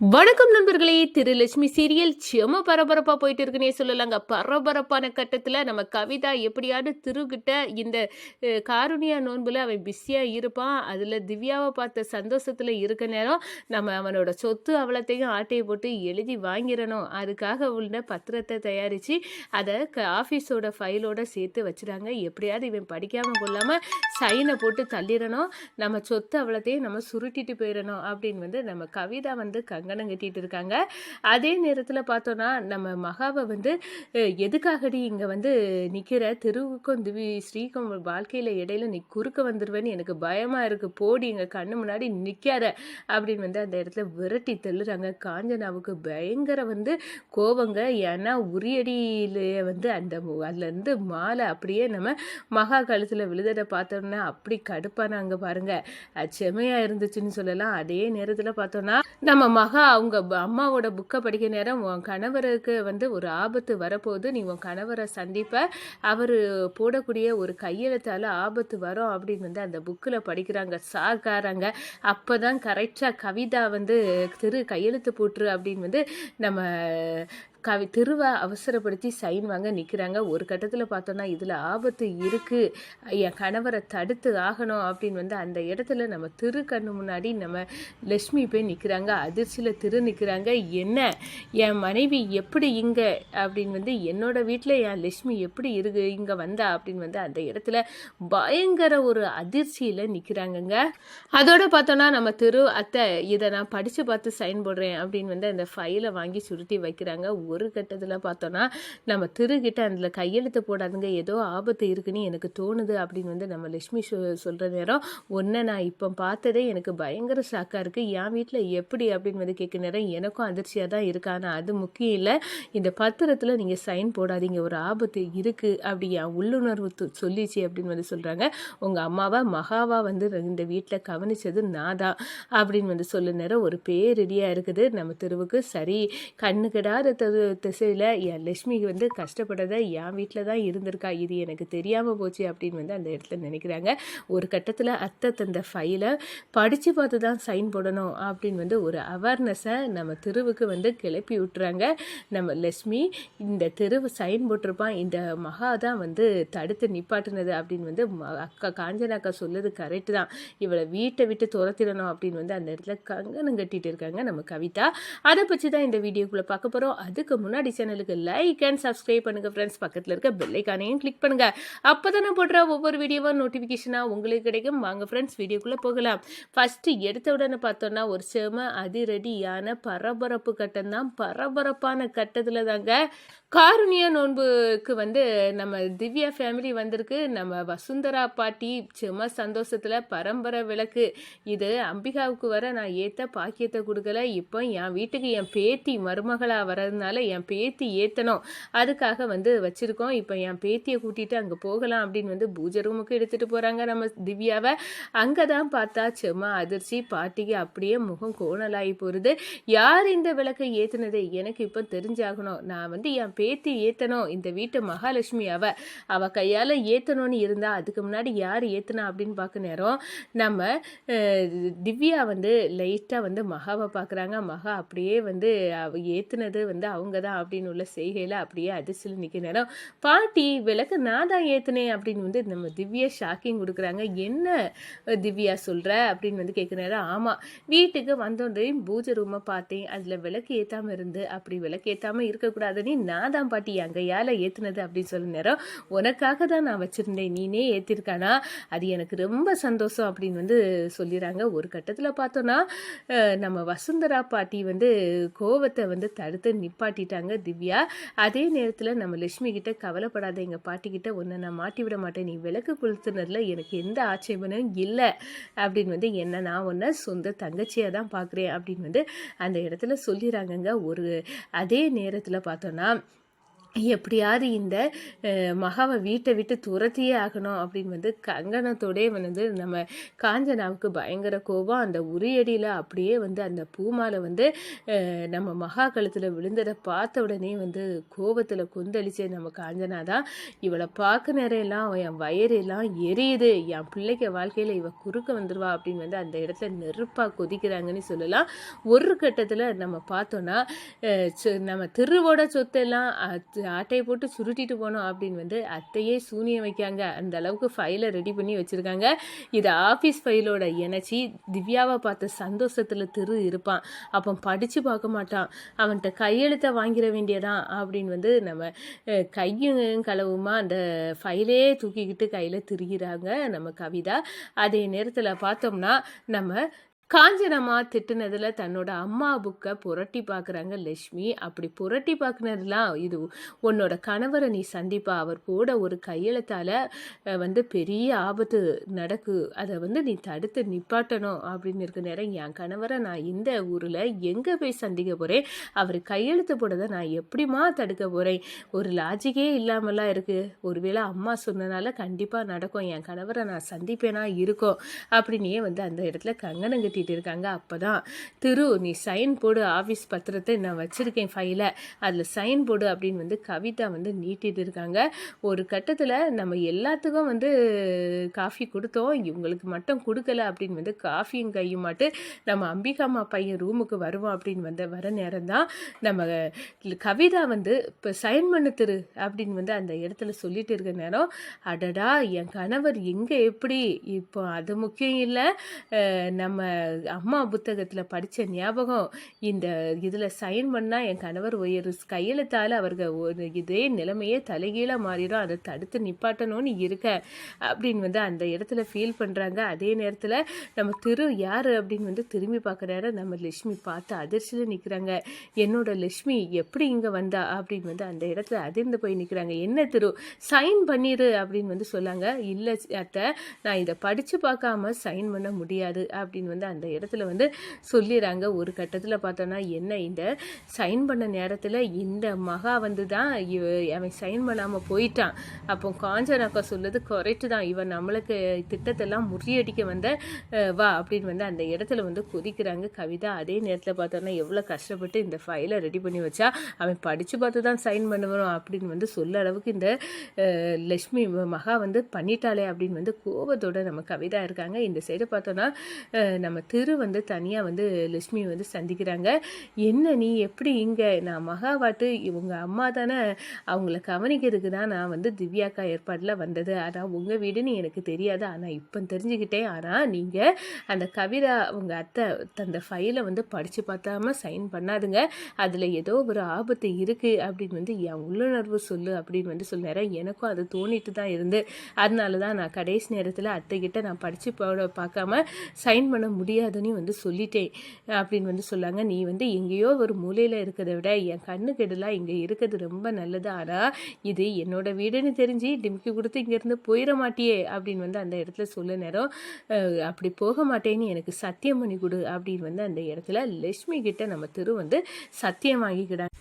வணக்கம் நண்பர்களே. திரு லட்சுமி சீரியல் செம பரபரப்பாக போயிட்டு இருக்குன்னே சொல்லலாங்க. பரபரப்பான கட்டத்தில் நம்ம கவிதா எப்படியாவது திருகிட்ட இந்த காருணியா நோன்பில் நோன்புல அவன் பிஸியாக இருப்பான். அதில் திவ்யாவை பார்த்த சந்தோஷத்தில் இருக்க நேரம் நம்ம அவனோட சொத்து அவலத்தையும் ஆட்டையை போட்டு எழுதி வாங்கிடணும். அதுக்காக உள்ள பத்திரத்தை தயாரித்து அதை க ஆஃபீஸோட ஃபைலோட சேர்த்து வச்சுறாங்க எப்படியாவது இவன் படிக்காமல் கொள்ளாமல் சைனை போட்டு தள்ளிடணும். நம்ம சொத்து அவலத்தையும் நம்ம சுருட்டிட்டு போயிடணும் அப்படின்னு வந்து நம்ம கவிதா வந்து கங்கணம் கட்டிட்டு இருக்காங்க. அதே நேரத்தில் பார்த்தோன்னா நம்ம மகாவை வந்து எதுக்காகடி இங்கே வந்து நிற்கிற தெருவுக்கும் திவி ஸ்ரீக்கும் வாழ்க்கையில் இடையில நீ குறுக்க வந்துடுவேன்னு எனக்கு பயமாக இருக்குது போடி எங்கள் கண்ணு முன்னாடி நிற்காத அப்படின்னு வந்து அந்த இடத்துல விரட்டி தள்ளுறாங்க. காஞ்சனாவுக்கு பயங்கர வந்து கோவங்க. ஏன்னா உரியடியில வந்து அந்த அதுலேருந்து மாலை அப்படியே நம்ம மகா கழுத்தில் விழுததை பார்த்தோம்னா அப்படி கடுப்பானாங்க பாருங்க. அது செமையாக இருந்துச்சுன்னு சொல்லலாம். அதே நேரத்தில் பார்த்தோன்னா நம்ம மகா அவங்க அம்மாவோட புக்கை படிக்க நேரம் உன் கணவருக்கு வந்து ஒரு ஆபத்து வரப்போகுது. நீ உன் கணவரை சந்திப்ப. அவர் போடக்கூடிய ஒரு கையெழுத்தால் ஆபத்து வரும் அப்படின்னு வந்து அந்த புக்கில் படிக்கிறாங்க. சாக்காராங்க அப்போ தான் கரெக்டாக கவிதா வந்து திரு கையெழுத்து போட்டுரு அப்படின்னு வந்து நம்ம கவி திருவை அவசரப்படுத்தி சைன் வாங்க நிற்கிறாங்க ஒரு கட்டத்தில் பார்த்தோன்னா இதில் ஆபத்து இருக்குது என் கணவரை தடுத்து ஆகணும் அப்படின்னு வந்து அந்த இடத்துல நம்ம திரு கண்ணு முன்னாடி நம்ம லக்ஷ்மி போய் நிற்கிறாங்க அதிர்ச்சியில் திரு நிற்கிறாங்க என்ன? என் மனைவி எப்படி இங்கே? அப்படின்னு வந்து என்னோட வீட்டில் என் லட்சுமி எப்படி இருக்கு? இங்கே வந்தா? அப்படின்னு வந்து அந்த இடத்துல பயங்கர ஒரு அதிர்ச்சியில் நிற்கிறாங்கங்க அதோட பார்த்தோன்னா நம்ம திரு அத்தை இதை நான் படித்து பார்த்து சைன் போடுறேன் அப்படின்னு வந்து அந்த ஃபைலை வாங்கி சுருட்டி வைக்கிறாங்க. ஒரு கட்டத்தில் பார்த்தோன்னா நம்ம திருக்கிட்ட அதில் கையெழுத்து போடாதுங்க. ஏதோ ஆபத்து இருக்குன்னு எனக்கு தோணுது அப்படின்னு வந்து நம்ம லட்சுமி சொ சொல்கிற நேரம் ஒன்றை நான் இப்போ பார்த்ததே எனக்கு பயங்கர ஷாக்காக இருக்குது என் வீட்டில் எப்படி? அப்படின்னு வந்து கேட்க நேரம் எனக்கும் அதிர்ச்சியாக தான் இருக்கு. ஆனால் அது முக்கியம் இல்லை. இந்த பத்திரத்தில் நீங்கள் சைன் போடாதீங்க. ஒரு ஆபத்து இருக்குது அப்படி என் உள்ளுணர்வு சொல்லிச்சு அப்படின்னு வந்து சொல்கிறாங்க உங்கள் அம்மாவா மகாவா வந்து இந்த வீட்டில் கவனிச்சது நான் தான் அப்படின்னு வந்து சொல்ல நேரம் ஒரு பேரிடியாக இருக்குது. நம்ம தெருவுக்கு சரி. கண்ணு கெடாத தெரு திசையில் என் லட்சுமிக்கு வந்து கஷ்டப்பட்டதை என் வீட்டில் தான் இருந்திருக்கா. இது எனக்கு தெரியாமல் போச்சு அப்படின்னு வந்து அந்த இடத்துல நினைக்கிறாங்க. ஒரு கட்டத்தில் அத்தை தந்த ஃபைலை படித்து பார்த்து தான் சைன் போடணும் அப்படின்னு வந்து ஒரு அவேர்னஸ் நம்ம தெருவுக்கு வந்து கிளப்பி விட்டுறாங்க. நம்ம லட்சுமி இந்த தெருவு சைன் போட்டிருப்பான். இந்த மகா தான் வந்து தடுத்து நிப்பாட்டினது அப்படின்னு வந்து ம- அக்கா காஞ்சனாக்கா சொல்லுது கரெக்டு தான். இவளை வீட்டை விட்டு துரத்திடணும் அப்படின்னு வந்து அந்த இடத்துல கங்கணம் கட்டிட்டு இருக்காங்க நம்ம கவிதா. அதை பற்றி தான் இந்த வீடியோக்குள்ளே பார்க்க போகிறோம் அதுக்கு முன்னாடி சேனலுக்கு லைக் அண்ட் சப்ஸ்கிரைப் பண்ணுங்கள் ஃப்ரெண்ட்ஸ் பக்கத்தில் இருக்க பெல்லைக்கானையும் கிளிக் பண்ணுங்கள் அப்போ தானே போடுற ஒவ்வொரு வீடியோவும் நோட்டிஃபிகேஷனாக உங்களுக்கு கிடைக்கும். வாங்க ஃப்ரெண்ட்ஸ் வீடியோக்குள்ளே போகலாம். ஃபஸ்ட்டு எடுத்த உடனே பார்த்தோன்னா ஒரு செம அதிரடியான பரபரப்பு கட்டம் தான். பரபரப்பான கட்டத்தில் தாங்க காருண்ய நோன்புக்கு வந்து நம்ம திவ்யா ஃபேமிலி வந்திருக்கு. நம்ம வசுந்தரா பாட்டி செம சந்தோஷத்தில் பரம்பரை விளக்கு. இது அம்பிகாவுக்கு வர நான் ஏற்ற பாக்கியத்தை கொடுக்கல. இப்போ என் வீட்டுக்கு என் பேத்தி மருமகளாக வர்றதுனால என் பேத்தி ஏற்றணும் அதுக்காக வந்து வச்சுருக்கோம். இப்போ என் பேத்தியை கூட்டிகிட்டு அங்கே போகலாம் அப்படின்னு வந்து பூஜை ரூமுக்கு எடுத்துகிட்டு போகிறாங்க நம்ம திவ்யாவை. அங்கே தான் பார்த்தா செம அதிர்ச்சி. பாட்டிக்கு அப்படியே முகம் கோணலாகி போகிறது யார் இந்த விளக்கை ஏற்றுனது எனக்கு இப்போ தெரிஞ்சாகணும். நான் வந்து என் பேத்தி ஏற்றணும் இந்த வீட்டு மகாலட்சுமி அவ அவ கையால் ஏற்றணும்னு இருந்தா அதுக்கு முன்னாடி யார் ஏற்றுனா அப்படின்னு பார்க்க நேரம் நம்ம திவ்யா வந்து லைட்டாக வந்து மகாவை பார்க்குறாங்க. மகா அப்படியே வந்து அவ ஏற்றுனது வந்து அவங்க தான் அப்படின்னு உள்ள செய்கையில் அப்படியே அதிர்ச்சியில் நிற்க நேரம் பாட்டி விளக்கு நான் தான் ஏற்றுனேன் அப்படின்னு வந்து நம்ம திவ்யா ஷாக்கிங் கொடுக்குறாங்க. என்ன திவ்யா சொல்கிற அப்படின்னு வந்து கேட்குற நேரம் ஆமாம் வீட்டுக்கு வந்தோன்றையும் பூஜை ரூமை பார்த்தேன். அதில் விளக்கு ஏற்றாமல் இருந்து அப்படி விளக்கு ஏற்றாமல் இருக்கக்கூடாதுன்னு நான் நான் தான் பாட்டி என் கையால் ஏற்றுனது அப்படின்னு சொல்ல நேரம் உனக்காக தான் நான் வச்சுருந்தேன் நீனே ஏற்றிருக்கானா அது எனக்கு ரொம்ப சந்தோஷம் அப்படின்னு வந்து சொல்லிடுறாங்க ஒரு கட்டத்தில் பார்த்தோன்னா நம்ம வசுந்தரா பாட்டி வந்து கோவத்தை வந்து தடுத்து நிப்பாட்டிட்டாங்க திவ்யா. அதே நேரத்தில் நம்ம லட்சுமி கிட்ட கவலைப்படாத எங்கள் பாட்டி கிட்ட நான் மாட்டி விட மாட்டேன் நீ விளக்கு கொளுத்துனதுல எனக்கு எந்த ஆட்சேபனும் இல்லை அப்படின்னு வந்து என்ன நான் ஒன்றை சொந்த தங்கச்சியாக தான் பார்க்குறேன் அப்படின்னு வந்து அந்த இடத்துல சொல்லிடுறாங்கங்க ஒரு அதே நேரத்தில் பார்த்தோன்னா எப்படியாவது இந்த மகாவை வீட்டை விட்டு துரத்தியே ஆகணும் அப்படின்னு வந்து கங்கணத்தோடே வந்து நம்ம காஞ்சனாவுக்கு பயங்கர கோபம். அந்த உரியடியில் அப்படியே வந்து அந்த பூமாலை வந்து நம்ம மகா கழுத்தில் விழுந்ததை பார்த்த உடனே வந்து கோபத்தில் கொந்தளிச்ச நம்ம காஞ்சனா தான் இவளை பார்க்க நேரம் என் வயிறெல்லாம் எரியுது. என் பிள்ளைக்கு வாழ்க்கையில் இவ குறுக்க வந்துடுவா அப்படின்னு வந்து அந்த இடத்துல நெருப்பாக கொதிக்கிறாங்கன்னு சொல்லலாம். ஒரு கட்டத்தில் நம்ம பார்த்தோன்னா சு- நம்ம திருவோட சொத்தெல்லாம் ஆட்டையை போட்டு சுருட்டிட்டு போனோம் அப்படின்னு வந்து அத்தையே சூனியம் வைக்காங்க அந்த அளவுக்கு ஃபைலை ரெடி பண்ணி வச்சுருக்காங்க. இது ஆஃபீஸ் ஃபைலோட இணைச்சி திவ்யாவை பார்த்த சந்தோஷத்தில் திரு இருப்பான். அப்போ படித்து பார்க்க மாட்டான். அவன்கிட்ட கையெழுத்தை வாங்கிட வேண்டியதான் அப்படின்னு வந்து நம்ம கையும் களவுமா அந்த ஃபைலே தூக்கிக்கிட்டு கையில் திரிகிறாங்க நம்ம கவிதா. அதே நேரத்தில் பார்த்தோம்னா நம்ம காஞ்சனம்மா திட்டுனதுல தன்னோட அம்மா புக்கை புரட்டி பார்க்குறாங்க லக்ஷ்மி அப்படி புரட்டி பார்க்குனதுலாம் இது உன்னோட கணவரை நீ சந்திப்பா. அவர் கூட ஒரு கையெழுத்தால் வந்து பெரிய ஆபத்து நடக்கு. அதை வந்து நீ தடுத்து நிப்பாட்டணும் அப்படின்னு இருக்க நேரம் என் கணவரை நான் இந்த ஊரில் எங்கே போய் சந்திக்க போகிறேன் அவர் கையெழுத்து போடதை நான் எப்படிம்மா தடுக்க போகிறேன் ஒரு லாஜிக்கே இல்லாமலாம் இருக்குது ஒருவேளை அம்மா சொன்னனால கண்டிப்பாக நடக்கும். என் கணவரை நான் சந்திப்பேனா இருக்கும் அப்படின்னே வந்து அந்த இடத்துல கங்கணம் கட்டிட்டு இருக்காங்க. அப்போ தான் திரு நீ சைன் போடு ஆஃபீஸ் பத்திரத்தை நான் வச்சுருக்கேன் ஃபைலை அதில் சைன் போடு அப்படின்னு வந்து கவிதா வந்து நீட்டிட்டு இருக்காங்க. ஒரு கட்டத்தில் நம்ம எல்லாத்துக்கும் வந்து காஃபி கொடுத்தோம். இவங்களுக்கு மட்டும் கொடுக்கல அப்படின்னு வந்து காஃபியும் கையும் மாட்டு நம்ம அம்பிகாமா பையன் ரூமுக்கு வருவோம் அப்படின்னு வந்த வர நேரம் தான் நம்ம கவிதா வந்து இப்போ சைன் பண்ணு திரு அப்படின்னு வந்து அந்த இடத்துல சொல்லிட்டு இருக்க நேரம். அடடா என் கணவர் எங்கே எப்படி? இப்போ அது முக்கியம் இல்லை. நம்ம அம்மா புத்தகத்தில் படித்த ஞாபகம் இந்த இதில் சைன் பண்ணால் என் கணவர் ஒரு கையெழுத்தால் அவர்கள் ஒரு இதே நிலைமையே தலைகீழாக மாறிடும். அதை தடுத்து நிப்பாட்டணும்னு இருக்க அப்படின்னு வந்து அந்த இடத்துல ஃபீல் பண்ணுறாங்க அதே நேரத்தில் நம்ம திரு யார் அப்படின்னு வந்து திரும்பி பார்க்குறாரு. நம்ம லட்சுமி பார்த்து அதிர்ச்சியில் நிற்கிறாங்க என்னோட லட்சுமி எப்படி இங்கே வந்தா? அப்படின்னு வந்து அந்த இடத்துல அதிர்ந்து போய் நிற்கிறாங்க என்ன திரு சைன் பண்ணிடு அப்படின்னு வந்து சொல்லாங்க இல்லை அத்தை நான் இதை படித்து பார்க்காம சைன் பண்ண முடியாது அப்படின்னு வந்து அந்த அந்த இடத்துல வந்து சொல்லிடுறாங்க ஒரு கட்டத்தில் பார்த்தோன்னா என்ன இந்த சைன் பண்ண நேரத்தில் இந்த மகா வந்து தான் அவன் சைன் பண்ணாமல் போயிட்டான். அப்போ காஞ்சனாக்கா சொல்லுது கரெக்டு தான். இவன் நம்மளுக்கு திட்டத்தெல்லாம் முறியடிக்க வந்த வா அப்படின்னு வந்து அந்த இடத்துல வந்து கொதிக்கிறாங்க. கவிதா அதே நேரத்தில் பார்த்தோன்னா எவ்வளோ கஷ்டப்பட்டு இந்த ஃபைலை ரெடி பண்ணி வச்சா அவன் படித்து பார்த்து தான் சைன் பண்ணுவான் அப்படின்னு வந்து சொல்ல அளவுக்கு இந்த லக்ஷ்மி மகா வந்து பண்ணிட்டாளே அப்படின்னு வந்து கோபத்தோட நம்ம கவிதா இருக்காங்க. இந்த சைடு பார்த்தோன்னா நம்ம திரு வந்து தனியாக வந்து லட்சுமி வந்து சந்திக்கிறாங்க. என்ன நீ? எப்படி இங்கே? நான் மகாவாட்டு இவங்க அம்மா தானே. அவங்கள கவனிக்கிறதுக்கு தான் நான் வந்து திவ்யாக்கா ஏற்பாடில் வந்தது. ஆனால் உங்கள் வீடுன்னு எனக்கு தெரியாது. ஆனால் இப்போ தெரிஞ்சுக்கிட்டேன். ஆனால் நீங்கள் அந்த கவிதா உங்க அத்தை அந்த ஃபைலை வந்து படித்து பார்த்தாம சைன் பண்ணாதுங்க. அதில் ஏதோ ஒரு ஆபத்து இருக்குது அப்படின்னு வந்து என் உள்ளுணர்வு சொல்லு அப்படின்னு வந்து சொன்னார் எனக்கும் அது தோணிட்டு தான் இருந்து. அதனால தான் நான் கடைசி நேரத்தில் அத்தைக்கிட்ட நான் படித்து போட பார்க்காம சைன் பண்ண முடியாதுன்னு வந்து சொல்லிட்டேன் அப்படின்னு வந்து சொல்லாங்க. நீ வந்து எங்கேயோ ஒரு மூலையில் இருக்கிறத விட என் கண்ணு கெடலாம் இங்கே இருக்கிறது ரொம்ப நல்லது. ஆனால் இது என்னோட வீடுன்னு தெரிஞ்சு டிம்கி கொடுத்து இங்கேருந்து போயிட மாட்டியே அப்படின்னு வந்து அந்த இடத்துல சொல்ல நேரம் அப்படி போக மாட்டேன்னு எனக்கு சத்தியம் பண்ணி கொடு அப்படின்னு வந்து அந்த இடத்துல லக்ஷ்மி கிட்ட நம்ம திரு வந்து சத்தியம் வாங்கிக்கிடாங்க